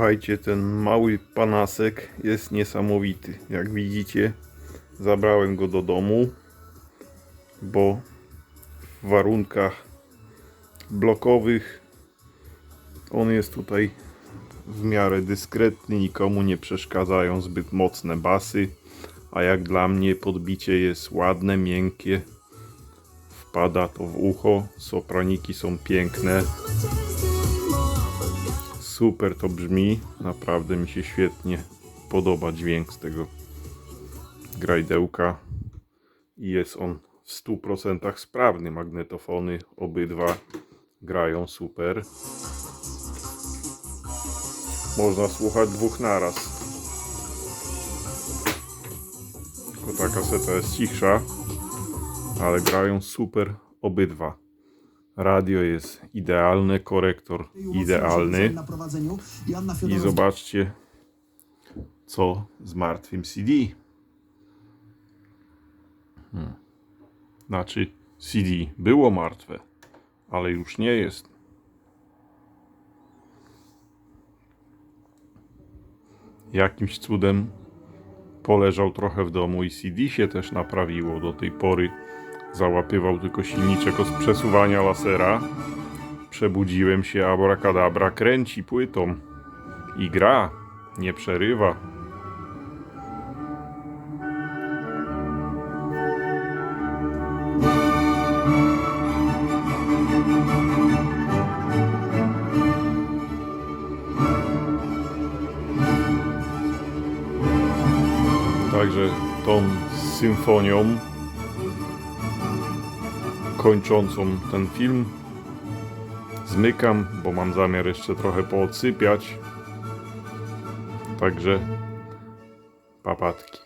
Słuchajcie, ten mały panasek jest niesamowity. Jak widzicie, zabrałem go do domu, bo w warunkach blokowych on jest tutaj w miarę dyskretny, nikomu nie przeszkadzają zbyt mocne basy, a jak dla mnie podbicie jest ładne, miękkie, wpada to w ucho, sopraniki są piękne. Super to brzmi, naprawdę mi się świetnie podoba dźwięk z tego grajdełka i jest on w 100% sprawny. Magnetofony obydwa grają super. Można słuchać dwóch naraz. Tylko ta kaseta jest cichsza, ale grają super obydwa. Radio jest idealne, korektor idealny. I zobaczcie, co z martwym CD. Hmm. Znaczy, CD było martwe, ale już nie jest. Jakimś cudem poleżał trochę w domu i CD się też naprawiło. Do tej pory załapywał tylko silniczek od przesuwania lasera. Przebudziłem się, abracadabra kręci płytą i gra, nie przerywa. Także tą symfonią kończącą ten film zmykam, bo mam zamiar jeszcze trochę poodsypiać. Także papatki.